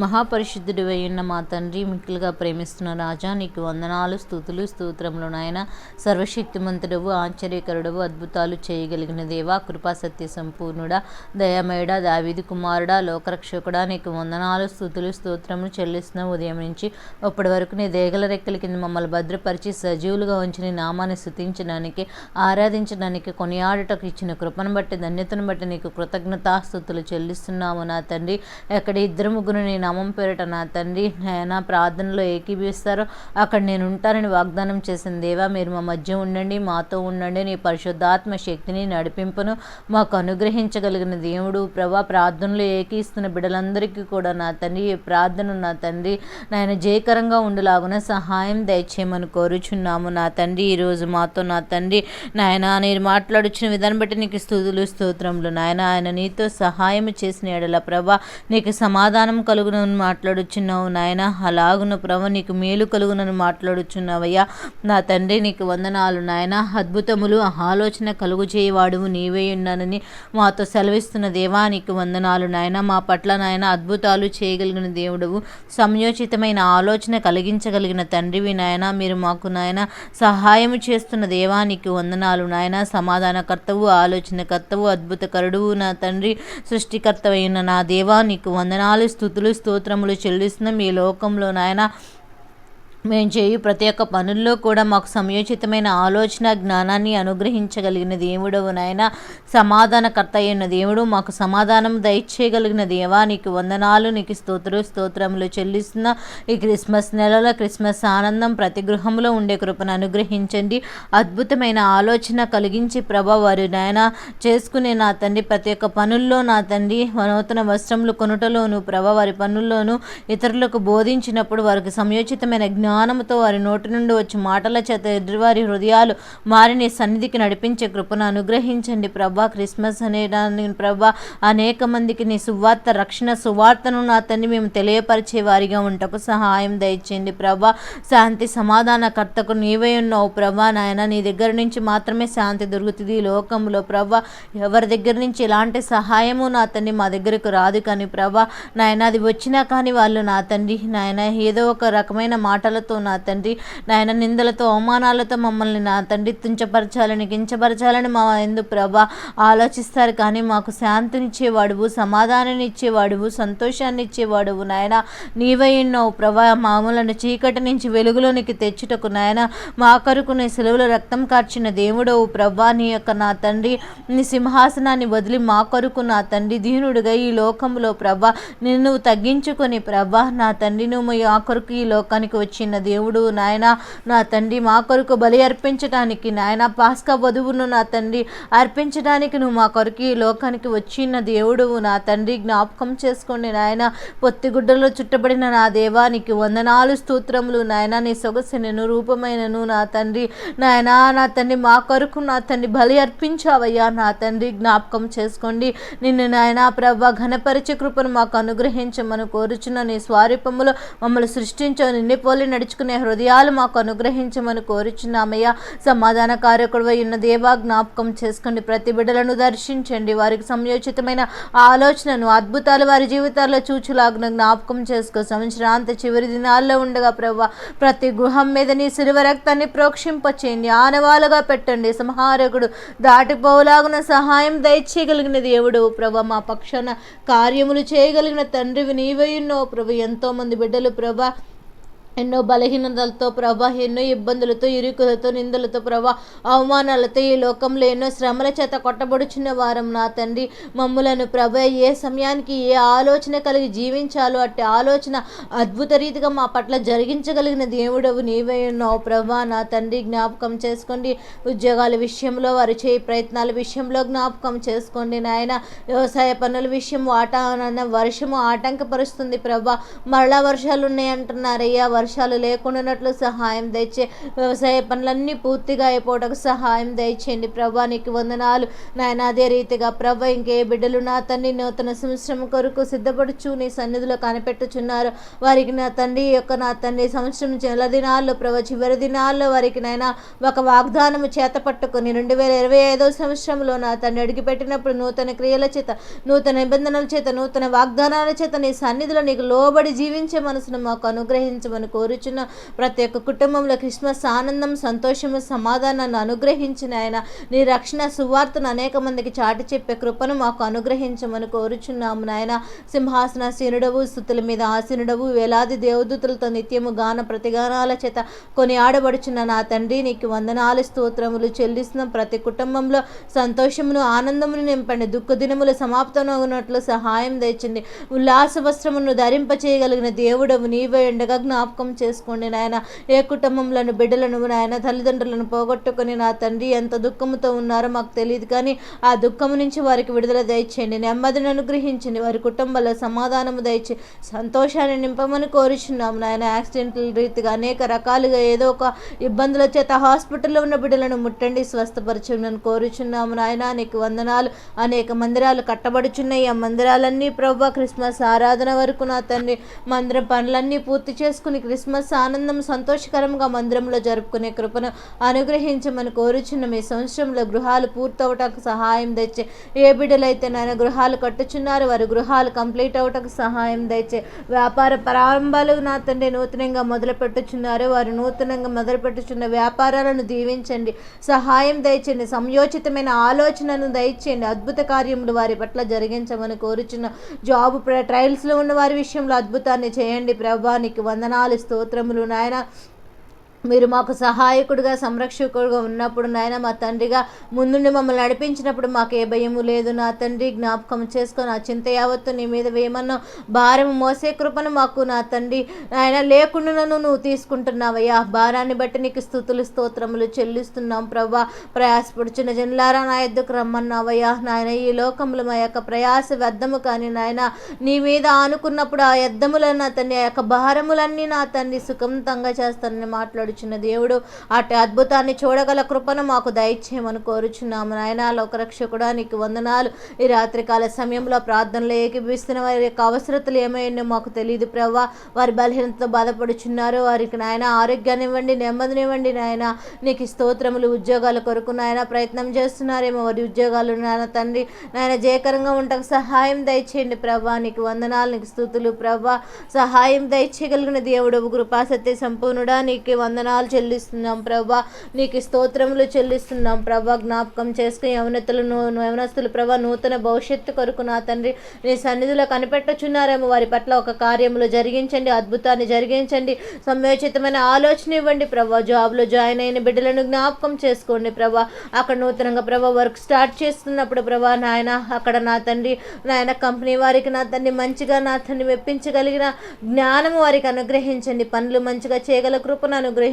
మహాపరిశుద్ధుడు ఉన్న మా తండ్రి మిక్కులుగా ప్రేమిస్తున్న రాజా నీకు వందనాలు స్థుతులు స్తోత్రములు నాయన. సర్వశక్తిమంతుడవు ఆశ్చర్యకరుడవు అద్భుతాలు చేయగలిగిన దేవా కృపా సత్య సంపూర్ణుడా దయమేడా దావిది కుమారుడా లోకరక్షకుడా నీకు వందనాలు స్థుతులు స్తోత్రములు చెల్లిస్తున్న ఉదయం నుంచి అప్పటి వరకు నీ దేగల రెక్కల కింద మమ్మల్ని భద్రపరిచి సజీవులుగా ఉంచి నీ నామాన్ని స్థుతించడానికి ఆరాధించడానికి కొనియాడటకు ఇచ్చిన కృపను బట్టి ధన్యతను బట్టి నీకు కృతజ్ఞతాస్థుతులు చెల్లిస్తున్నాము నా తండ్రి. ఎక్కడ ఇద్దరు ముగ్గురు నేను నామం పేరిట నా తండ్రి నా ప్రార్థనలో ఏకీభవిస్తారో. అక్కడ నేను ఉంటానని వాగ్దానం చేసిన దేవా మీరు మా మధ్య ఉండండి మాతో ఉండండి నీ పరిశుద్ధాత్మ శక్తిని నడిపింపును మాకు అనుగ్రహించగలిగిన దేవుడు. ప్రభా ప్రార్థనలు ఏకీస్తున్న బిడ్డలందరికీ కూడా నా తండ్రి ప్రార్థన నా తండ్రి నాయన జయకరంగా ఉండులాగున సహాయం దయచేయమని కోరుచున్నాము. నా తండ్రి ఈరోజు మాతో నా తండ్రి నాయన నేను మాట్లాడుచున్న విధానం బట్టి నీకు స్థుతులు స్తోత్రములు నాయన. ఆయన నీతో సహాయం చేసిన ఎడల ప్రభా నీకు సమాధానం కలుగు కలుగునని మాట్లాడుచున్నావు నాయన. అలాగున ప్రభ నీకు మేలు కలుగునని మాట్లాడుచున్నావయ్యా. నా తండ్రి నీకు వందనాలు నాయన. అద్భుతములు ఆలోచన కలుగు చేయవాడువు నీవే ఉన్నానని మాతో సెలవిస్తున్న దేవా నీకు వందనాలు నాయన. మా పట్ల నాయన అద్భుతాలు చేయగలిగిన దేవుడవు. సంయోచితమైన ఆలోచన కలిగించగలిగిన తండ్రివి నాయన. మీరు మాకు నాయన సహాయం చేస్తున్న దేవానికి వందనాలు నాయన. సమాధానకర్తవు ఆలోచనకర్తవు అద్భుతకరుడువు నా తండ్రి. సృష్టికర్తవైన నా దేవా నీకు వందనాలు స్థుతులు స్తోత్రములు చెల్లిస్తున్నాం ఈ లోకంలో నాయన. మేము చేయు ప్రతి ఒక్క పనుల్లో కూడా మాకు సమయోచితమైన ఆలోచన జ్ఞానాన్ని అనుగ్రహించగలిగిన దేవుడవు నాయన. సమాధానకర్త అయిన దేవుడు మాకు సమాధానం దయచేయగలిగిన దేవా. నీకు వందనాలు నీకు స్తోత్రు స్తోత్రములు చెల్లిస్తున్న ఈ క్రిస్మస్ నెలలో క్రిస్మస్ ఆనందం ప్రతి గృహంలో ఉండే కృపను అనుగ్రహించండి. అద్భుతమైన ఆలోచన కలిగించి ప్రభా వారు నాయన. చేసుకునే నా తండ్రి ప్రతి ఒక్క పనుల్లో నా తండ్రి నూతన వస్త్రములు కొనుటలోను ప్రభా వారి పనుల్లోనూ ఇతరులకు బోధించినప్పుడు వారికి సమయోచితమైన జ్ఞానముతో వారి నోటి నుండి వచ్చి మాటల చేత ఎదురువారి హృదయాలు మారిని సన్నిధికి నడిపించే కృపను అనుగ్రహించండి ప్రభా. క్రిస్మస్ అనే ప్రభా. అనేక మందికి నీ సువార్త రక్షణ సువార్తను నా తండ్రి మేము తెలియపరిచే వారిగా ఉంటకు సహాయం దయచేయండి ప్రభా. శాంతి సమాధానకర్తకు నీవై ఉన్నావు ప్రభా. నాయన నీ దగ్గర నుంచి మాత్రమే శాంతి దొరుకుతుంది ఈ లోకంలో ప్రభా. ఎవరి దగ్గర నుంచి ఎలాంటి సహాయము నా తండ్రి మా దగ్గరకు రాదు కానీ ప్రభా. నాయన అది వచ్చినా కానీ వాళ్ళు నా తండ్రి. నాయన ఏదో ఒక రకమైన మాటలు నిందలతో నా తండ్రి నాయన నిందలతో అవమానాలతో మమ్మల్ని నా తండ్రి తుంచపరచాలని కించపరచాలని మా ఎందు ప్రభా ఆలోచిస్తారు. కానీ మాకు శాంతినిచ్చేవాడువు సమాధానాన్ని ఇచ్చేవాడువు సంతోషాన్ని ఇచ్చేవాడువు నాయన. నీవై ఉన్నావు ప్రభా మామూలను చీకటి నుంచి వెలుగులోనికి తెచ్చుటకు నాయన. మా కొరకు నీ సెలవులో రక్తం కార్చిన దేవుడవు ప్రభా నీ యొక్క నా తండ్రి నీ సింహాసనాన్ని వదిలి మా కొరకు నా తండ్రి దీనుడుగా ఈ లోకంలో ప్రభా నిన్ను తగ్గించుకొని ప్రభా నా తండ్రి నువ్వు ఆ కొరకు ఈ లోకానికి వచ్చిన దేవుడు నాయన నా తండ్రి మా కొరకు బలి అర్పించడానికి నాయన పాస్కా వధువును నా తండ్రి అర్పించడానికి నువ్వు మా కొరకు ఈ లోకానికి వచ్చిన దేవుడు నా తండ్రి జ్ఞాపకం చేసుకోండి నాయన. పొత్తిగుడ్డలో చుట్టబడిన నా దేవానికి వందనాలు స్తోత్రములు నాయన. నీ సొగసునను రూపమైనను నా తండ్రి. నాయన నా తండ్రి మా కొరకు నా తండ్రి బలి అర్పించావయ్యా. నా తండ్రి జ్ఞాపకం చేసుకోండి. నిన్ను నాయన ప్రభ ఘనపరిచ కృపను మాకు అనుగ్రహించమని కోరుచున్న నీ స్వారూపములో మమ్మల్ని సృష్టించు నిన్ను పోలి నడుచుకునే హృదయాలు మాకు అనుగ్రహించమని కోరుచున్నామయ్యా. సమాధాన కారకుడు ఉన్న దేవా జ్ఞాపకం చేసుకోండి. ప్రతి బిడ్డలను దర్శించండి. వారికి సంయోచితమైన ఆలోచనను అద్భుతాలు వారి జీవితాల్లో చూచులాగ్న జ్ఞాపకం చేసుకో. సంవత్సరాంత చివరి దినాల్లో ఉండగా ప్రభా ప్రతి గృహం మీద నీ సిలువ రక్తాన్ని ప్రోక్షింపచేయండి. ఆనవాలుగా పెట్టండి. సంహారకుడు దాటిపోలాగున సహాయం దయచేయగలిగిన దేవుడు ప్రభ మా పక్షాన కార్యములు చేయగలిగిన తండ్రివి నీవై ఉన్నావు. ప్రభు ఎంతోమంది బిడ్డలు ప్రభా ఎన్నో బలహీనతలతో ప్రభా ఎన్నో ఇబ్బందులతో ఇరుకులతో నిందలతో ప్రభా అవమానాలతో ఈ లోకంలో ఎన్నో శ్రమల చేత కొట్టబడుచున్న వారం నా తండ్రి. మమ్ములను ప్రభ ఏ సమయానికి ఏ ఆలోచన కలిగి జీవించాలో అట్టి ఆలోచన అద్భుత రీతిగా మా పట్ల జరిగించగలిగిన దేవుడవు నీవే ఉన్నావు ప్రభా. నా తండ్రి జ్ఞాపకం చేసుకోండి. ఉద్యోగాల విషయంలో వారు చేయి ప్రయత్నాల విషయంలో జ్ఞాపకం చేసుకోండి నాయన. వ్యవసాయ పనుల విషయం వాటా వర్షము ఆటంకపరుస్తుంది ప్రభా. మరలా వర్షాలు ఉన్నాయంటున్నారయ్యా వర్షాలు లేకుండానట్లు సహాయం దయచే వ్యవసాయ పనులన్నీ పూర్తిగా అయిపోవటకు సహాయం దయచేయండి ప్రభా. నీకు వందనాలు. నాయన అదే రీతిగా ప్రభ ఇంకే బిడ్డలు నా తండ్రి నూతన సంవత్సరం కొరకు సిద్ధపడుచు నీ సన్నిధిలో కనిపెట్టుచున్నారు. వారికి నా తండ్రి యొక్క నా తండ్రి సంవత్సరం చివరి దినాల్లో ప్రభ చివరి దినాల్లో వారికి నైనా ఒక వాగ్దానము చేత పట్టుకుని రెండు వేల ఇరవై ఐదో సంవత్సరంలో నా తండ్రి అడిగిపెట్టినప్పుడు నూతన క్రియల చేత నూతన నిబంధనల చేత నూతన వాగ్దానాల చేత నీ సన్నిధిలో నీకు లోబడి జీవించే మనసును మాకు అనుగ్రహించమని కోరుచున్న ప్రతి ఒక్క కుటుంబంలో క్రిస్మస్ ఆనందం సంతోషము సమాధానాన్ని అనుగ్రహించిన ఆయన. నీ రక్షణ సువార్తను అనేక మందికి చాటి చెప్పే కృపను మాకు అనుగ్రహించమని కోరుచున్నాము నాయన. సింహాసన సీనుడవు స్థుతుల మీద ఆసీనుడవు వేలాది దేవదూతులతో నిత్యము గాన ప్రతిగానాల చేత కొని ఆడబడుచున్న నా తండ్రి నీకు వందనాలు స్తోత్రములు చెల్లిస్తున్న. ప్రతి కుటుంబంలో సంతోషమును ఆనందమును నింపండి. దుఃఖ దినములు సమాప్తమవునట్లు సహాయం తెచ్చింది ఉల్లాస వస్త్రమును ధరింప చేయగలిగిన దేవుడవు నీవే ఉండగా జ్ఞాపకం చేసుకోండి నాయన. ఏ కుటుంబంలోని బిడ్డలను నాయన తల్లిదండ్రులను పోగొట్టుకుని నా తండ్రి ఎంత దుఃఖముతో ఉన్నారో మాకు తెలియదు కానీ ఆ దుఃఖం నుంచి వారికి విడుదల దయచేయండి. నెమ్మదిని అనుగ్రహించండి. వారి కుటుంబంలో సమాధానము దయచే సంతోషాన్ని నింపమని కోరుచున్నాము నాయన. యాక్సిడెంట్ల రీతిగా అనేక రకాలుగా ఏదో ఒక ఇబ్బందుల చేత హాస్పిటల్లో ఉన్న బిడ్డలను ముట్టండి స్వస్థపరచమని కోరుచున్నాము నాయన. నీకు వందనాలు. అనేక మందిరాలు కట్టబడుచున్నాయి. ఆ మందిరాలన్నీ ప్రభు క్రిస్మస్ ఆరాధన వరకు నా తండ్రి మందిరం పనులన్నీ పూర్తి చేసుకుని క్రిస్మస్ ఆనందం సంతోషకరంగా మందిరంలో జరుపుకునే కృపను అనుగ్రహించమని కోరుచున్న మీ సంవత్సరంలో గృహాలు పూర్తవటకు సహాయం తెచ్చే ఏ బిడ్డలైతే నాయన గృహాలు కట్టుచున్నారు. వారి గృహాలు కంప్లీట్ అవటానికి సహాయం తెచ్చే వ్యాపార ప్రారంభాలు నా తండ్రి నూతనంగా మొదలుపెట్టుచున్నారు. వారు నూతనంగా మొదలుపెట్టుచున్న వ్యాపారాలను దీవించండి. సహాయం దయచండి. సంయోచితమైన ఆలోచనను దయచేయండి. అద్భుత కార్యములు వారి పట్ల జరిగించమని కోరుచున్న జాబ్ ట్రయల్స్లో ఉన్న వారి విషయంలో అద్భుతాన్ని చేయండి. ప్రభానికి వందనాలు స్తోత్రములు నాయన. మీరు మాకు సహాయకుడిగా సంరక్షకుడుగా ఉన్నప్పుడు నాయన మా తండ్రిగా ముందుండి మమ్మల్ని నడిపించినప్పుడు మాకు ఏ భయము లేదు. నా తండ్రి జ్ఞాపకం చేసుకొని ఆ చింత యావత్తు నీ మీద వేయమన్నా భారం మోసే కృపను మాకు నా తండ్రి ఆయన లేకుండాను నువ్వు తీసుకుంటున్నావయ్యా. భారాన్ని బట్టి నీకు స్థుతులు స్తోత్రములు చెల్లిస్తున్నాం ప్రభా. ప్రయాసపడుచున్న జనులారా నా ఎద్దుకు రమ్మన్నావయ్యా. నాయన ఈ లోకంలో మా యొక్క ప్రయాస వ్యర్థము కానీ నాయన నీ మీద ఆనుకున్నప్పుడు ఆ యద్దములను నా తండ్రి ఆ యొక్క భారములన్నీ నా తండ్రి సుఖంతంగా చేస్తానని నడిచిన దేవుడు అటు అద్భుతాన్ని చూడగల కృపను మాకు దయచేయమని కోరుచున్నాము. నాయన లోకరక్షకుడా నీకు వందనాలు. ఈ రాత్రికాల సమయంలో ప్రార్థనలు ఏకీపిస్తున్న వారి యొక్క అవసరతలు ఏమైనా మాకు తెలియదు ప్రవ్వా. వారి బలహీనతతో బాధపడుచున్నారు. వారికి నాయన ఆరోగ్యాన్ని ఇవ్వండి నెమ్మదినివ్వండి నాయన. నీకు స్తోత్రములు ఉద్యోగాల కొరకు నాయన ప్రయత్నం చేస్తున్నారేమో. వారి ఉద్యోగాలు నాయన తండ్రి నాయన జయకరంగా ఉండక సహాయం దయచేయండి ప్రభా నీకు వందనాలు నీకు స్థుతులు ప్రభా సహాయం దయచేయగలిగిన దేవుడు కృపాసత్య సంపూర్ణుడా. నీకు వందన వందనాలు చెల్లిస్తున్నాం ప్రభా. నీకు స్తోత్రములు చెల్లిస్తున్నాం ప్రభా. జ్ఞాపకం చేసుకుని యవనతులు యవనస్తులు ప్రభా నూతన భవిష్యత్తు కొరకు నా తండ్రి నీ సన్నిధిలో కనిపెట్టుచున్నారేమో. వారి పట్ల ఒక కార్యములు జరిగించండి అద్భుతాన్ని జరిగించండి. సమయోచితమైన ఆలోచన ఇవ్వండి ప్రభా. జాబ్లో జాయిన్ అయిన బిడ్డలను జ్ఞాపకం చేసుకోండి ప్రభా. అక్కడ నూతనంగా ప్రభా వర్క్ స్టార్ట్ చేస్తున్నప్పుడు ప్రభా నాయన అక్కడ నా తండ్రి నాయన కంపెనీ వారికి నా తండ్రి మంచిగా నా తండ్రి మెప్పించగలిగిన జ్ఞానము వారికి అనుగ్రహించండి. పనులు మంచిగా చేయగల కృపను అనుగ్రహించండి.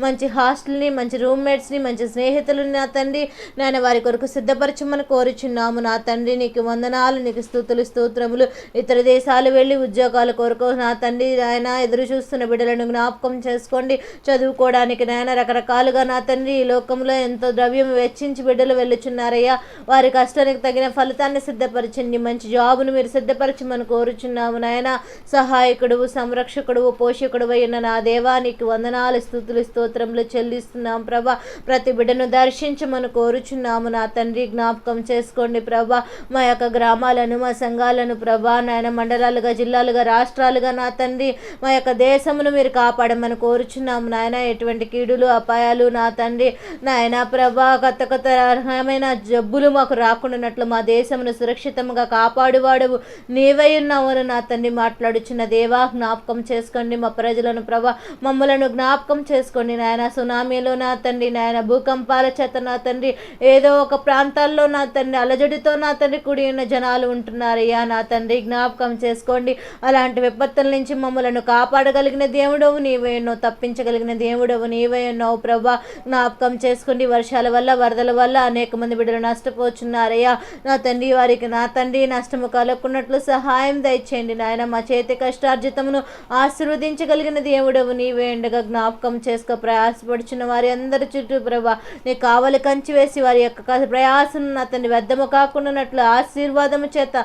మంచి హాస్టల్ని మంచి రూమ్మేట్స్ని మంచి స్నేహితులని నా తండ్రి. నాయన వారి కొరకు సిద్ధపరచమని కోరుచున్నాము. నా తండ్రి నీకు వందనాలు నీకు స్థుతులు స్తోత్రములు. ఇతర దేశాలు వెళ్ళి ఉద్యోగాల కొరకు నా తండ్రి నాయన ఎదురు చూస్తున్న బిడ్డలను జ్ఞాపకం చేసుకోండి. చదువుకోవడానికి నాయన రకరకాలుగా నా తండ్రి ఈ లోకంలో ఎంతో ద్రవ్యం వెచ్చించి బిడ్డలు వెళ్ళుచున్నారయ్యా. వారి కష్టానికి తగిన ఫలితాన్ని సిద్ధపరచండి. మంచి జాబును మీరు సిద్ధపరచమని కోరుచున్నాము నాయన. సహాయకుడు సంరక్షకుడు పోషకుడు అయిన నా దేవానికి వందనాలు స్థుతులు స్తోత్రములు చెల్లిస్తున్నాం ప్రభా. ప్రతి బిడ్డను దర్శించమని కోరుచున్నాము నా తండ్రి. జ్ఞాపకం చేసుకోండి ప్రభా. మా యొక్క గ్రామాలను మా సంఘాలను ప్రభా నాయన మండలాలుగా జిల్లాలుగా రాష్ట్రాలుగా నా తండ్రి. మా యొక్క దేశమును మీరు కాపాడమని కోరుచున్నాము నాయన. ఎటువంటి కీడులు అపాయాలు నా తండ్రి. నాయన ప్రభా కొత్త కొత్త రకమైన జబ్బులు మాకు రాకుండానట్లు మా దేశమును సురక్షితంగా కాపాడువాడు నీవై ఉన్నావు అని నా తండ్రి మాట్లాడుచున్న దేవా జ్ఞాపకం చేసుకోండి మా ప్రజలను ప్రభా. మమ్మలను జ్ఞాపకం జ్ఞాపకం చేసుకోండి నాయన. సునామీలో నా తండ్రి నాయన. భూకంపాల చేత నా తండ్రి ఏదో ఒక ప్రాంతాల్లో నా తండ్రి అలజడితో నా తండ్రి కూడిన ఉన్న జనాలు ఉంటున్నారయ్యా నా తండ్రి జ్ఞాపకం చేసుకోండి. అలాంటి విపత్తుల నుంచి మమ్మలను కాపాడగలిగిన దేవుడవు నీవే ఎన్నో తప్పించగలిగిన దేవుడవు నీవే ఎన్నో ప్రభా. జ్ఞాపకం చేసుకోండి. వర్షాల వల్ల వరదల వల్ల అనేక మంది బిడ్డలు నష్టపోచున్నారయ్యా. నా తండ్రి వారికి నా తండ్రి నష్టము కలగకున్నట్లు సహాయం దయచేయండి నాయన. మా చేతి కష్టార్జితమును ఆశీర్వదించగలిగిన దేవుడవు నీవే ఎండగా జ్ఞాపకం చేసుకో ప్రయాసపడుచున్న వారి అందరి చుట్టూ ప్రభా నీ కావలి కంచి వేసి వారి యొక్క ప్రయాసను ప్రయాసం నా వ్యర్థము కాకుండానట్లు ఆశీర్వాదము చేత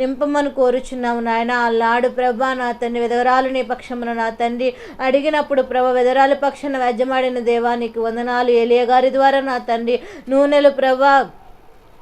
నింపమని కోరుచున్నాము నాయన. అల్లాడు ప్రభా నా తండ్రి విధవరాలు నీ పక్షమున నా తండ్రి అడిగినప్పుడు ప్రభ విధవరాలు పక్షాన వ్యాజ్యమాడిన దేవానికి వందనాలు. ఏలియ గారి ద్వారా నా తండ్రి నూనెలు ప్రభా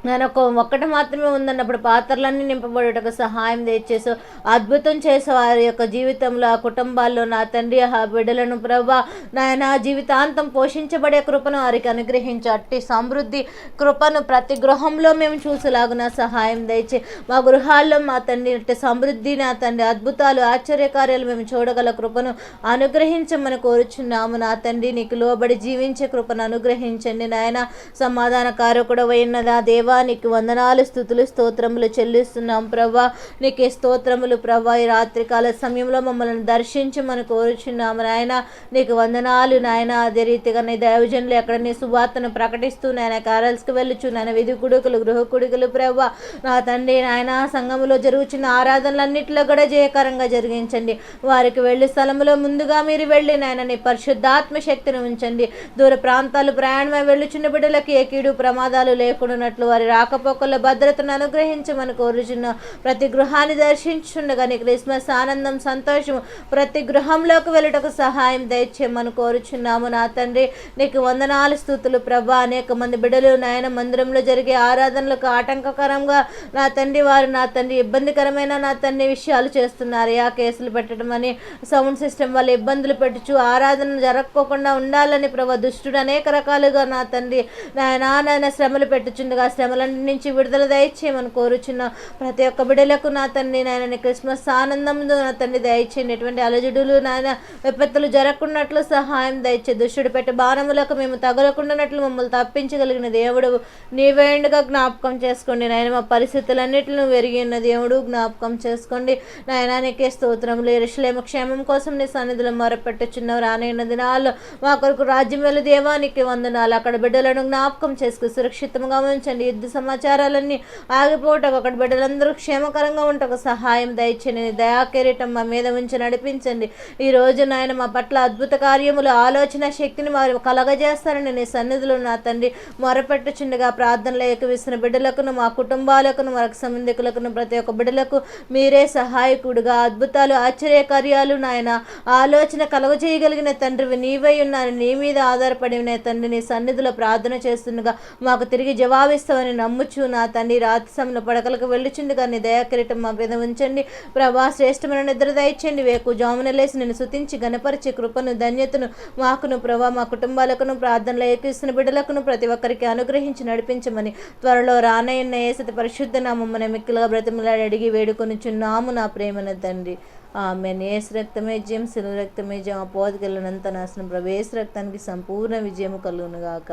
నేను ఒక ఒక్కటి మాత్రమే ఉందన్నప్పుడు పాత్రలన్నీ నింపబడుటకు సహాయం తెచ్చేసు అద్భుతం చేసే వారి యొక్క జీవితంలో ఆ కుటుంబాల్లో నా తండ్రి ఆ బిడ్డలను ప్రభా నాయన జీవితాంతం పోషించబడే కృపను వారికి అనుగ్రహించు. అట్టి సమృద్ధి కృపను ప్రతి గృహంలో మేము చూసేలాగున సహాయం దయచే. మా గృహాల్లో మా తండ్రి అట్టి సమృద్ధి నా తండ్రి అద్భుతాలు ఆశ్చర్యకార్యాలు మేము చూడగల కృపను అనుగ్రహించమని కోరుచున్నాము. నా తండ్రి నీకు లోబడి జీవించే కృపను అనుగ్రహించండి నాయన. సమాధాన కారకుడవైన దేవా నీకు వందనాలు స్థుతులు స్తోత్రములు చెల్లిస్తున్నాం ప్రభా. నీకే స్తోత్రములు ప్రభా. ఈ రాత్రికాల సమయంలో మమ్మల్ని దర్శించమని కోరుచున్నాము నాయన. నీకు వందనాలు నాయన. అదే రీతిగా నీ దైవజనులు ఎక్కడ నీ సువార్తను ప్రకటిస్తూ నాయన కార్యాలస్కి వెళ్ళుచు నాయన. విధి కుడుకులు గృహ కుడుకులు ప్రభా. నా తండ్రి నాయన సంఘములో జరుగుతున్న ఆరాధనలన్నింటిలో కూడా జయకరంగా జరిగించండి. వారికి వెళ్ళి స్థలంలో ముందుగా మీరు వెళ్ళి నాయన నీ పరిశుద్ధాత్మ శక్తిని ఉంచండి. దూర ప్రాంతాలు ప్రయాణమై వెళ్ళుచున్న బిడ్డలకి ఏ కీడు ప్రమాదాలు లేకుండానట్లు వారి రాకపోకల భద్రతను అనుగ్రహించమని కోరుచున్న ప్రతి గృహాన్ని దర్శించుండగా నీ క్రిస్మస్ ఆనందం సంతోషం ప్రతి గృహంలోకి వెళ్ళటకు సహాయం దయచేయమని కోరుచున్నాము. నా తండ్రి నీకు వందనాలు స్థుతులు. ప్రభా అనేక మంది బిడలు నాయన మందిరంలో జరిగే ఆరాధనలకు ఆటంకకరంగా నా తండ్రి వారు నా తండ్రి ఇబ్బందికరమైన నా తండ్రి విషయాలు చేస్తున్నారు. యా కేసులు పెట్టడం అని సౌండ్ సిస్టమ్ వల్ల ఇబ్బందులు పెట్టుచు ఆరాధన జరగకోకుండా ఉండాలని ప్రభా దుష్టుడు అనేక రకాలుగా నా తండ్రి నాయన శ్రమలు పెట్టుచుండగా శ్రమలన్నిటి నుంచి విడుదల దయచేయమని కోరుచున్న ప్రతి ఒక్క బిడ్డలకు నా తండ్రి నాయన క్రిస్మస్ ఆనందంతో నా తండ్రి దయచేయండి ఎటువంటి అలజడులు నాయన విపత్తులు జరగకున్నట్లు సహాయం దయచే దుష్టుడు పెట్టే బాణములకు మేము తగలకుండానట్లు మమ్మల్ని తప్పించగలిగిన దేవుడు. నీవేండుగా జ్ఞాపకం చేసుకోండి నాయన మా పరిస్థితులన్నిటిని వెరిగి ఉన్న దేవుడు జ్ఞాపకం చేసుకోండి. నాయనానికే స్తోత్రములు ఇరుషులేమ క్షేమం కోసం నీ సన్నిధిలో మొరపెట్టుచున్నావు. రానైన దినాల్లో మా కొరకు రాజ్యం వెళ్ళి దేవానికి వందనాలు. అక్కడ బిడ్డలను జ్ఞాపకం చేసుకుని సురక్షితంగా ఉంచండి. యుద్ధ సమాచారాలన్నీ ఆగిపోవటం ఒకటి బిడ్డలందరూ క్షేమకరంగా ఉండటకు సహాయం దయచండి దయా కిరీటం మా మీద ఉంచి నడిపించండి. ఈ రోజు నాయన మా పట్ల అద్భుత కార్యములు ఆలోచన శక్తిని వారు కలగజేస్తారని నీ సన్నిధిలో నా తండ్రి మొరపెట్టుచుండగా ప్రార్థనలు ఏకవిస్తున్న బిడ్డలకును మా కుటుంబాలకును మరొక సంబంధికులకును ప్రతి ఒక్క బిడ్డలకు మీరే సహాయకుడుగా. అద్భుతాలు ఆశ్చర్య కార్యాలు నాయన ఆలోచన కలగజేయగలిగిన తండ్రివి నీవై ఉన్నాను. నీ మీద ఆధారపడి ఉన్న తండ్రి నీ సన్నిధిలో ప్రార్థన చేస్తుండగా మాకు తిరిగి అని నమ్ముచు నా తండ్రి రాత్రి సమయంలో పడకలకు వెళ్ళుచుండగా కానీ దయాకిరీటం మా మీద ఉంచండి. ప్రభా శ్రేష్టమైన నిద్ర దయచండి వేకు జామున లేసి నేను శుతించి గణపరిచి కృపను ధన్యతను మాకును ప్రభా మా కుటుంబాలకును ప్రార్థనలు ఏకిస్తున్న బిడ్డలకును ప్రతి ఒక్కరికి అనుగ్రహించి నడిపించమని త్వరలో రానయ్యన్న ఏసతి పరిశుద్ధ నామమ్మని మిక్కిలుగా బ్రతిమలాడి అడిగి వేడుకొనిచున్నాము నా ప్రేమన తండ్రి. ఆమె నేస్ రక్తమే జయం శిలువ రక్తమే జయం అపోదగలనంత నాశనం ప్రవేశ రక్తానికి సంపూర్ణ విజయము కలుగునుగాక